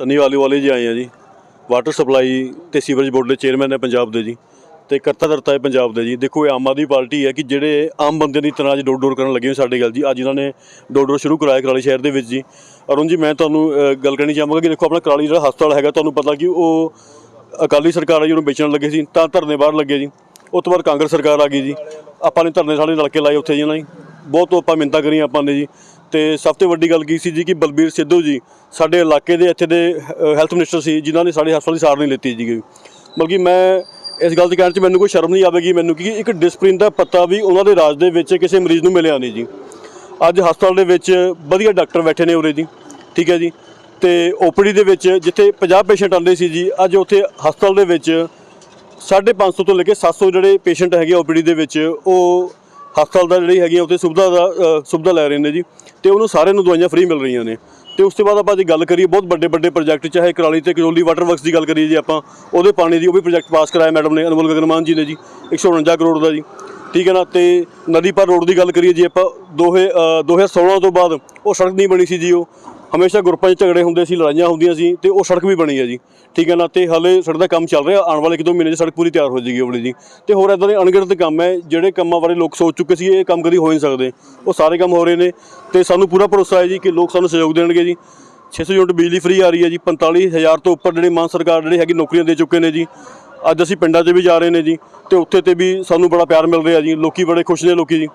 ਤਨੀ ਵਾਲੀ ਵਾਲੇ ਜੀ ਆਏ ਆ ਜੀ। ਵਾਟਰ ਸਪਲਾਈ ਤੇ ਸੀਵਰੇਜ ਬੋਰਡ ਦੇ ਚੇਅਰਮੈਨ ਨੇ ਪੰਜਾਬ ਦੇ ਜੀ ਤੇ ਕਰਤਾ ਦਰਤਾ ਹੈ ਪੰਜਾਬ ਦੇ ਜੀ। ਦੇਖੋ, ਇਹ ਆਮ ਆਦਮੀ ਪਾਰਟੀ ਹੈ ਕਿ ਜਿਹੜੇ ਆਮ ਬੰਦੇ ਦੀ ਤਰ੍ਹਾਂ ਅੱਜ ਡੋਰ ਡੋਰ ਕਰਨ ਲੱਗੇ ਹੋਏ ਸਾਡੇ ਗੱਲ ਜੀ। ਅੱਜ ਇਹਨਾਂ ਨੇ ਡੋਰ ਡੋਰ ਸ਼ੁਰੂ ਕਰਾਇਆ ਕਰਾਲੀ ਸ਼ਹਿਰ ਦੇ ਵਿੱਚ ਜੀ। ਅਰੁਣ ਜੀ, ਮੈਂ ਤੁਹਾਨੂੰ ਗੱਲ ਕਰਨੀ ਚਾਹਾਂਗਾ ਕਿ ਦੇਖੋ, ਆਪਣਾ ਕਰਾਲੀ ਜਿਹੜਾ ਹਸਪਤਾਲ ਹੈਗਾ, ਤੁਹਾਨੂੰ ਪਤਾ ਕਿ ਉਹ ਅਕਾਲੀ ਸਰਕਾਰ ਆ ਜਿਹਨੂੰ ਵੇਚਣ ਲੱਗੇ ਸੀ। ਤਾਂ ਧਰਨੇ ਬਾਹਰ ਲੱਗੇ ਜੀ। ਉਸ ਤੋਂ ਬਾਅਦ ਕਾਂਗਰਸ ਸਰਕਾਰ ਆ ਗਈ ਜੀ। ਆਪਾਂ ਨੇ ਧਰਨੇ ਸਾਰੇ ਲੜਕੇ ਲਾਏ ਉੱਥੇ ਜੀ ਨਾ। ਜੀ ਬਹੁਤ ਆਪਾਂ ਮਿੰਤਾ ਕਰੀਆਂ ਆਪਾਂ ਨੇ ਜੀ। ਤੇ ਸਭ ਤੋਂ ਵੱਡੀ ਗੱਲ ਕੀ ਸੀ ਜੀ ਕਿ ਬਲਬੀਰ ਸਿੱਧੂ ਜੀ ਸਾਡੇ ਇਲਾਕੇ ਦੇ ਇੱਥੇ ਦੇ ਹੈਲਥ ਮਿਨਿਸਟਰ ਸੀ, ਜਿਨ੍ਹਾਂ ਨੇ ਸਾਡੇ ਹਸਪਤਾਲ ਦੀ ਸਾਰ ਨਹੀਂ ਲਿੱਤੀ ਜੀ। ਬਲਕਿ ਮੈਂ ਇਸ ਗੱਲ ਤੇ ਕਹਿਣ 'ਚ ਮੈਨੂੰ ਕੋਈ ਸ਼ਰਮ ਨਹੀਂ ਆਵੇਗੀ ਮੈਨੂੰ ਕਿ ਇੱਕ ਡਿਸਪਲਿਨ ਦਾ ਪਤਾ ਵੀ ਉਹਨਾਂ ਦੇ ਰਾਜ ਦੇ ਵਿੱਚ ਕਿਸੇ ਮਰੀਜ਼ ਨੂੰ ਮਿਲਿਆ ਨਹੀਂ ਜੀ। ਅੱਜ ਹਸਪਤਾਲ ਦੇ ਵਿੱਚ ਵਧੀਆ ਡਾਕਟਰ ਬੈਠੇ ਨੇ ਉਰੇ ਜੀ, ਠੀਕ ਹੈ ਜੀ। ਤੇ ਓਪੀਡੀ ਦੇ ਵਿੱਚ ਜਿੱਥੇ 50 ਪੇਸ਼ੈਂਟ ਆਉਂਦੇ ਸੀ ਜੀ, ਅੱਜ ਉੱਥੇ ਹਸਪਤਾਲ ਦੇ ਵਿੱਚ 550 ਤੋਂ ਲੈ ਕੇ 700 ਜਿਹੜੇ ਪੇਸ਼ੈਂਟ ਹੈਗੇ ਓਪੀਡੀ ਦੇ ਵਿੱਚ, ਉਹ ਹਸਪਤਾਲ ਦਾ ਜਿਹੜੀ ਹੈਗੀ ਉੱਥੇ ਸੁਵਿਧਾ ਦਾ ਸੁਵਿਧਾ ਲੈ ਰਹੇ ਨੇ ਜੀ। ਤੇ ਉਹਨੂੰ ਸਾਰਿਆਂ ਨੂੰ ਦਵਾਈਆਂ ਫ੍ਰੀ ਮਿਲ ਰਹੀਆਂ ਨੇ। ਤੇ ਉਸ ਤੋਂ ਬਾਅਦ ਆਪਾਂ ਜੇ ਗੱਲ ਕਰੀਏ ਬਹੁਤ ਵੱਡੇ ਵੱਡੇ ਪ੍ਰੋਜੈਕਟ ਚਾਹੇ ਕਰਾਲੀ ਤੇ ਕਜੋਲੀ ਵਾਟਰ ਵਰਕਸ ਦੀ ਗੱਲ ਕਰੀਏ ਜੀ ਆਪਾਂ ਉਹਦੇ ਪਾਣੀ ਦੀ ਉਹ ਵੀ ਪ੍ਰੋਜੈਕਟ ਪਾਸ ਕਰਾਇਆ ਮੈਡਮ ਨੇ ਅਨਮੋਲ ਗਗਨਮਾਨ ਜੀ ਨੇ ਜੀ 149 ਕਰੋੜ ਦਾ ਜੀ। ਠੀਕ ਹੈ ਨਾ? ਤੇ ਨਦੀ ਪਰ ਰੋਡ ਦੀ ਗੱਲ ਕਰੀਏ ਜੀ ਆਪਾਂ ਦੋਹੇ ਅ, 2016 ਤੋਂ ਬਾਅਦ ਉਹ ਸੜਕ ਨਹੀਂ ਬਣੀ ਸੀ ਜੀ ਉਹ। ਹਮੇਸ਼ਾ ਗਰੁੱਪਾਂ 'ਚ ਝਗੜੇ ਹੁੰਦੇ ਸੀ, ਲੜਾਈਆਂ ਹੁੰਦੀਆਂ ਸੀ ਤੇ ਉਹ ਸੜਕ ਵੀ ਬਣੀ ਹੈ ਜੀ। ਠੀਕ ਹੈ ਨਾ? ਤੇ ਹਾਲੇ ਸੜਕ ਦਾ ਕੰਮ ਚੱਲ ਰਿਹਾ, ਆਉਣ ਵਾਲੇ ਇੱਕ ਦੋ ਮਹੀਨੇ 'ਚ ਸੜਕ ਪੂਰੀ ਤਿਆਰ ਹੋ ਜਾਏਗੀ ਆਪਣੀ ਜੀ। ਤੇ ਹੋਰ ਇਦਾਂ ਦੇ ਅਣਗਿਣਤ ਕੰਮ ਹੈ, ਜਿਹੜੇ ਕੰਮਾਂ ਬਾਰੇ ਲੋਕ ਸੋਚ ਚੁੱਕੇ ਸੀ, ਇਹ ਕੰਮ ਕਦੀ ਹੋ ਨਹੀਂ ਸਕਦੇ। ਉਹ ਸਾਰੇ ਕੰਮ ਹੋ ਰਹੇ ਨੇ ਤੇ ਸਾਨੂੰ ਪੂਰਾ ਭਰੋਸਾ ਹੈ ਜੀ ਕਿ ਲੋਕ ਸਾਨੂੰ ਸਹਿਯੋਗ ਦੇਣਗੇ ਜੀ। 600 ਯੂਨਿਟ ਬਿਜਲੀ ਫ੍ਰੀ ਆ ਰਹੀ ਹੈ ਜੀ 45000 ਤੋਂ ਉੱਪਰ ਜਿਹੜੇ ਮਾਨ ਸਰਕਾਰ ਜਿਹੜੀ ਹੈਗੀ ਨੌਕਰੀਆਂ ਦੇ ਚੁੱਕੇ ਨੇ ਜੀ। ਅੱਜ ਅਸੀਂ ਪਿੰਡਾਂ 'ਚ ਵੀ ਜਾ ਰਹੇ ਨੇ ਜੀ ਤੇ ਉੱਥੇ ਤੇ ਵੀ ਸਾਨੂੰ ਬੜਾ ਪਿਆਰ ਮਿਲ ਰਿਹਾ ਜੀ। ਲੋਕੀ ਬੜੇ ਖੁਸ਼ ਨੇ ਲੋਕੀ ਜੀ।